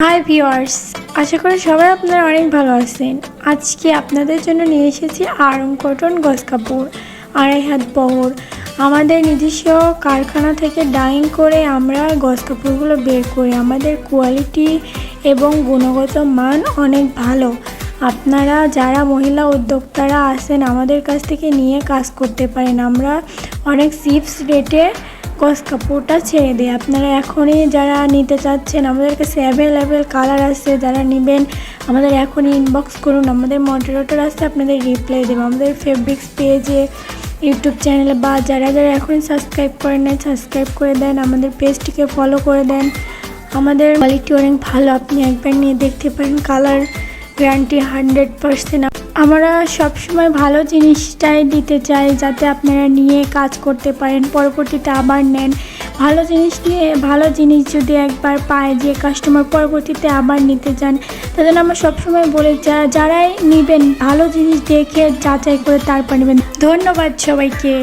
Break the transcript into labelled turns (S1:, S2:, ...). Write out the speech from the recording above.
S1: High viewers আশা করি সবাই আপনারা অনেক ভালো আছেন। আজকে আপনাদের জন্য নিয়ে এসেছি আরং কটন গস কাপড়, আড়াই হাত বহর। আমাদের নিজস্ব কারখানা থেকে ডাইং করে আমরা গস কাপড়গুলো বের করি। আমাদের কোয়ালিটি এবং গুণগত মান অনেক ভালো। আপনারা যারা মহিলা উদ্যোক্তারা আছেন, আমাদের কাছ থেকে নিয়ে কাজ করতে পারেন। আমরা অনেক চিপস রেটে গস কাপড়টা ছেড়ে দিই আপনারা এখনই যারা নিতে চাচ্ছেন, আমাদের কাছে অ্যাভেলেবেল কালার আছে, যারা নেবেন, আমাদের এখনই ইনবক্স করুন। আমাদের মডারেটর আছে, আপনাদের রিপ্লাই দেবো। আমাদের ফেব্রিক্স পেজে ইউটিউব চ্যানেলে বা যারা যারা এখনই সাবস্ক্রাইব করেন নাই সাবস্ক্রাইব করে দেন। আমাদের পেজটিকে ফলো করে দেন। আমাদের কোয়ালিটি অনেক ভালো। আপনি একবার নিয়ে দেখতে পারেন কালার গ্যারান্টি হান্ড্রেড পারসেন্ট আমরা সবসময় ভালো জিনিসটাই দিতে চাই যাতে আপনারা নিয়ে কাজ করতে পারেন, পরবর্তীতে আবার নেন। ভালো জিনিস নিয়ে, ভালো জিনিস যদি একবার পায় যে কাস্টমার পরবর্তীতে আবার নিতে চান তাদের আমরা সবসময় বলে যা, যারাই নেবেন ভালো জিনিস দেখে যাচাই করে তারপর নেবেন। ধন্যবাদ সবাইকে।